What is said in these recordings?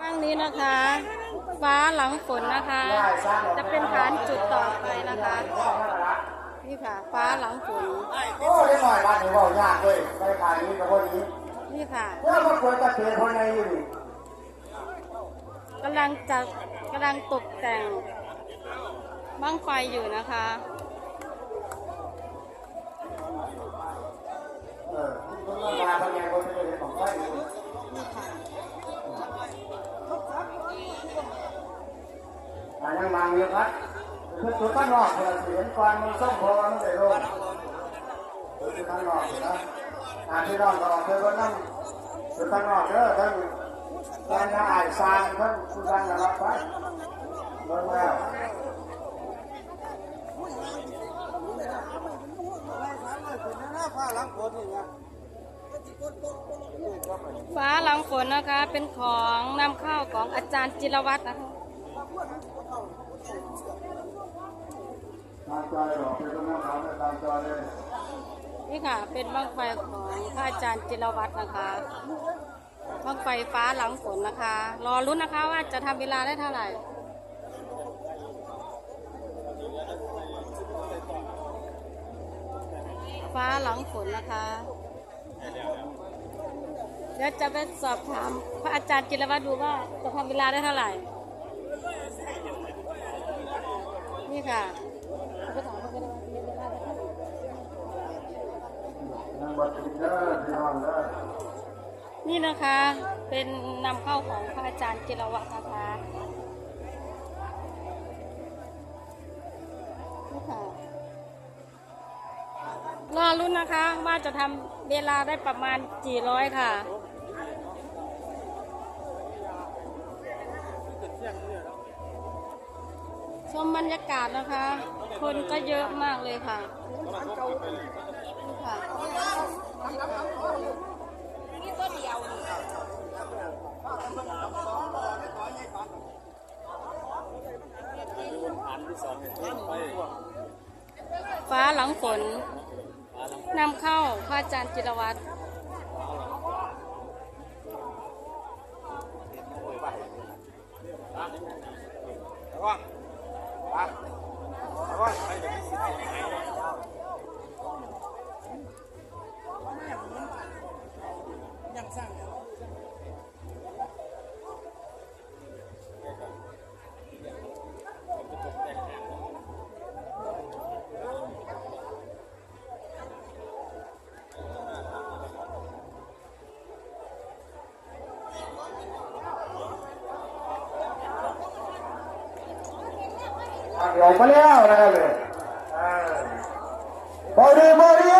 ข้างนี้นะคะ ฟ้าหลังฝนนะคะ จะเป็นฐานจุดต่อไปนะคะ นี่ค่ะ ฟ้าหลังฝน โอ้ได้หน่อยบ้านนี้เว่ายากเลยไปขายนี้กับคนนี้นี่ค่ะเพื่อมาควรจะเปลี่ยนคนในอยู่นี่กำลังจะกำลังตกแต่งบ้างไฟอยู่นะคะเออคนมาทำงานคน อ่ายังบางอยู่ครับคือตัวข้างนอกเราเห็นควันมันส่งพอมันได้รู้ตัวข้างนอกนะงานที่นอกก็คือว่านั่งตัวข้างนอกเด้อท่านงานอานซางท่านคุณท่านนะครับไปเบิ่งแล้วฟ้าหลังฝนนะคะ เป็นของนำเข้าของอาจารย์จิรวัตรนะคะ ตามใจหรอกเป็ นี่ค่ะ เป็นบ้งไฟของพระอาจารย์จิรวัตรนะคะบ้งไฟฟ้าหลังฝนนะคะ รอรุ้นนะคะว่าจะทำเวลาได้เท่าไหร่ฟ้าหลังฝนนะคะ เดี๋ยวจะไปสอบถามพระอาจารย์จิรวัตรดูว่าจะทำเวลาได้เท่าไหร่ นี่ค่ะ นี่นะคะเป็นนำเข้าของพระอาจารย์จิรวัตรนะคะนี่ค่ะรอรุ่นนะคะว่าจะทำเวลาได้ประมาณกี่ร้อยค่ะชมบรรยากาศนะคะ คนก็เยอะมากเลยค่ะ ฟ้าหลังฝนนำเข้าพระอาจารย์จิรวัตร ออกมาแล้วนะครับเลยบอดีบอดี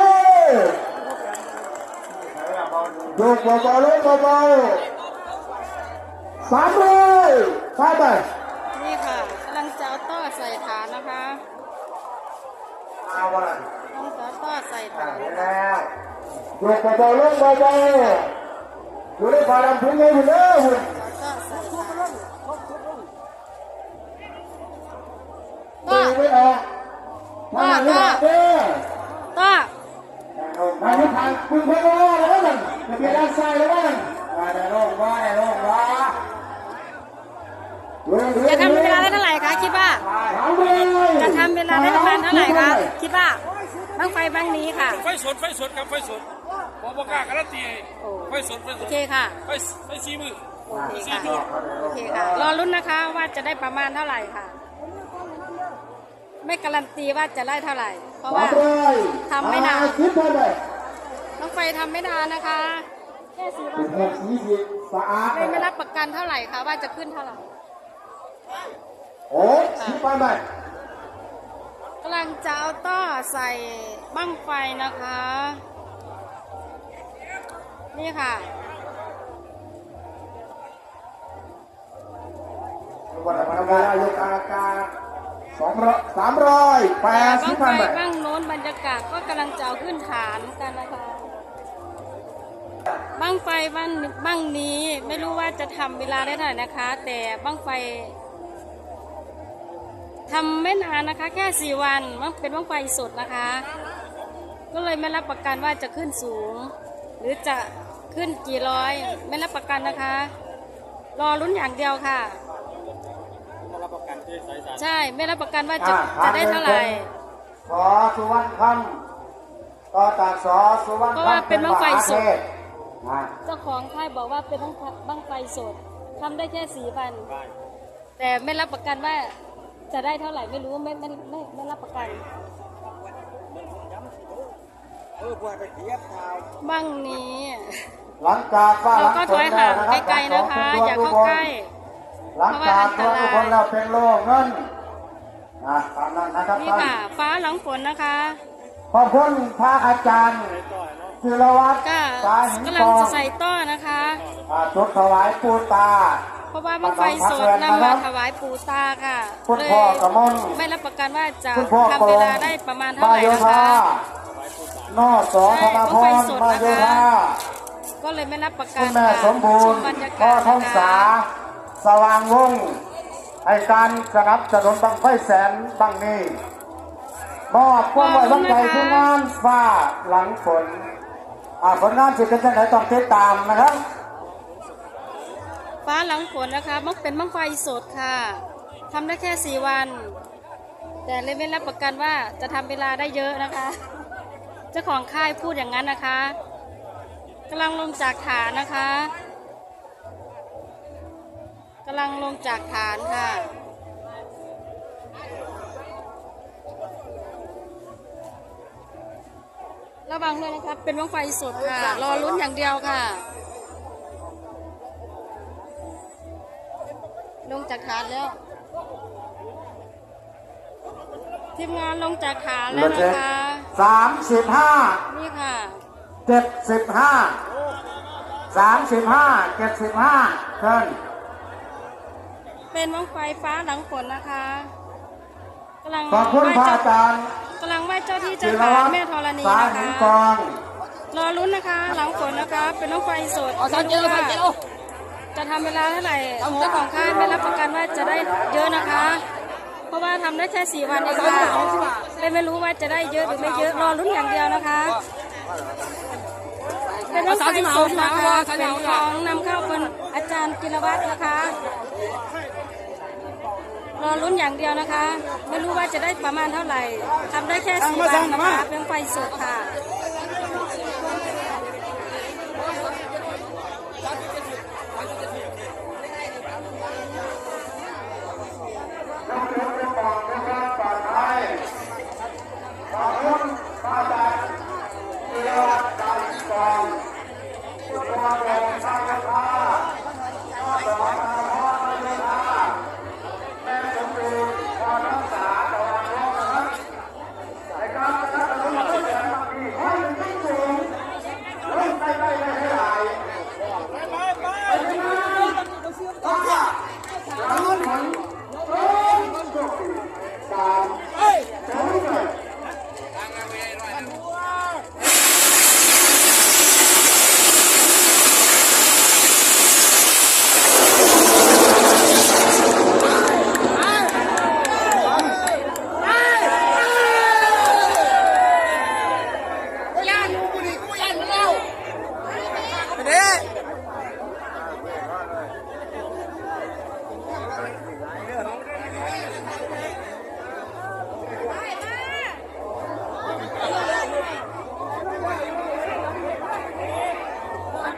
ดูเบาๆลงเบาๆสามเลยสามไปนี่ค่ะกำลังจะเอาต้อใส่ฐานนะคะเอาวันนั้นกำลังจะเอาต้อใส่ฐานเห็นแล้วดูเบาๆลงเบาๆดูได้พาดำถึงไงอยู่เด้อคุณ ทางนี้ทางคุณพ่อแล้วมันจะเป็นด้านซ้ายแล้วมันว่าได้ลงว่าได้ลงว่าจะทำเวลาได้เท่าไหร่คะคิดว่าถามเลยจะทำเวลาได้ประมาณเท่าไหร่คะคิดว่าบ้างไฟบ้างนี้ค่ะไฟสดไฟสดครับไฟสดผมบอกกล้าการันตีโอ้ไฟสดไฟสโอดเคค่ะไฟไฟซีมือโอเคค่ะโอเคค่ะรอรุ่นนะคะว่าจะได้ประมาณเท่าไหร่ค่ะ ไม่การันตีว่าจะได้เท่าไหร่ เพราะว่าทำไม่นานคิดไปเลย น้องไฟทำไม่นานนะคะแค่สี่วัเป็นนหกสีสีสะอาดเลยไม่รับประกันเท่าไหร่ค่ะว่าจะขึ้นเท่าไหร่โอ้ยสีไปไหมกำลังจะเอาต้อใส่บั้งไฟนะคะ นี่ค่ะ วันธรรมดาโยกาอากาศสองร้อยสามร้อยแปดบ้าสิงบไฟพันไปบ้างโน้นบรรยากาศก็กำลังจะเอาขึ้นฐานกันนะคะบ้า งไฟบ้างบ้างนี้ไม่รู้ว่าจะทำเวลาได้เท่าไหร่นะคะ แต่บ้างไฟทำไม่นานนะคะ แค่สี่วันมันเป็นบ้างไฟสดนะคะ ก็เลยไม่รับประกันว่าจะขึ้นสูง หรือจะขึ้นกี่ร้อย ไม่รับประกันนะคะ รอลุ้นอย่างเดียวค่ะรับประกันที่สายสารใช่ไม่รับประกันว่าจะอ่าจะได้เท่าไหร่สอสุวรรณคำต่อจากสอสุวรรณเพราะว่าคำเป็นบั้งไฟสดมหา เทพอ่าเจ้าของค่ายบอกว่าเป็นบั้งบั้งไฟสดทำได้แค่สี่วัน แต่ไม่รับประกันว่าจะได้เท่าไหร่ไม่รู้ไม่ไม่ไม่ไม่รับประกัน เออพวกไปเทียบเท้าบ้างนี้ หลังจากว่าหเราลังก็ฝถนอยแล้ห่าวงนะครับไกลๆนะคะ อย่าเข้าใกล้ หลังจากตัวทุกคนแล้วเป็นโลกเงินอะตามนั้นนะครับนี่ท่านค่ะ ฟ้าหลังฝนนะคะ ขอบคุณพระอาจารย์จิรวัตรก็สาหิน กำลักงองจะใส่ต้อนะคะอ่าจุดถวายปูตา เพราะว่าบั้งไฟสดนำมาถวายปู่ตาค่ะคุณเลยพ่อกระมลไม่รับประกันว่าจะคุณพ่อทำเวลาได้ประมาณเท่าไหร่โยนะธาคะนอสอธนพรมาโยธาก็เลยไม่รับประกัคุนณแม่ค่ะสมบูรชณ์บรรยากาพ่อศทองสา สว่างวงศ์ให้การสนับสนุนบังไฟแสนบังนี้มอบความไว้วางใจที่งานฟ้าหลังฝน อ่าผลงานสิเป็นจังไหนต้องติดตามนะครับ ฟ้าหลังฝนนะคะมันเป็นบั้งไฟสดค่ะทำได้แค่สี่วัน แต่เลยไม่รับประกันว่าจะทำเวลาได้เยอะนะคะ เจ้าของค่ายพูดอย่างนั้นนะคะกำลังลงจากฐานนะคะกำลังลงจากฐานค่ะ ระวังด้วยนะครับ เป็นบั้งไฟสดค่ะ รอลุ้นอย่างเดียวค่ะ ลงจากฐานแล้ว ทีมงานลงจากฐานแล้วนะคะสามสิบห้านี่ค่ะเจ็ดสิบห้าสามสิบห้าเจ็ดสิบห้าเชิญเป็นบั้งไฟฟ้าหลังฝนนะคะกำลังขอบคุณไหว้พระเจ้าอาจารย์ กำลังไหว้เจ้าที่จิเจ้ารทาวันตรแม่ธรณีสานะหิคะนกองรอลุ้นนะคะ หลังฝนนะคะ เป็นบั้งไฟสดเอาสังเกตไม่เอารู้สังเกตว่าเอาจะทำเวลาเท่าไหร่เจ้าของค่ายไม่รับประกันว่าจะได้เยอะนะคะ เพราะว่าทำได้แค่สี่วันเองค่ะเลยไม่รู้ว่าจะได้เยอะหรือไม่เยอะรอลุ้นอย่างเดียวนะคะเป็นรถไฟสดนะคะเป็นของนำเข้าเป็นอาจารย์กิรวัตรนะคะ รอลุ้นอย่างเดียวนะคะ ไม่รู้ว่าจะได้ประมาณเท่าไหร่ทำได้แค่สี่วันนะคะเป็นไฟสดค่ะ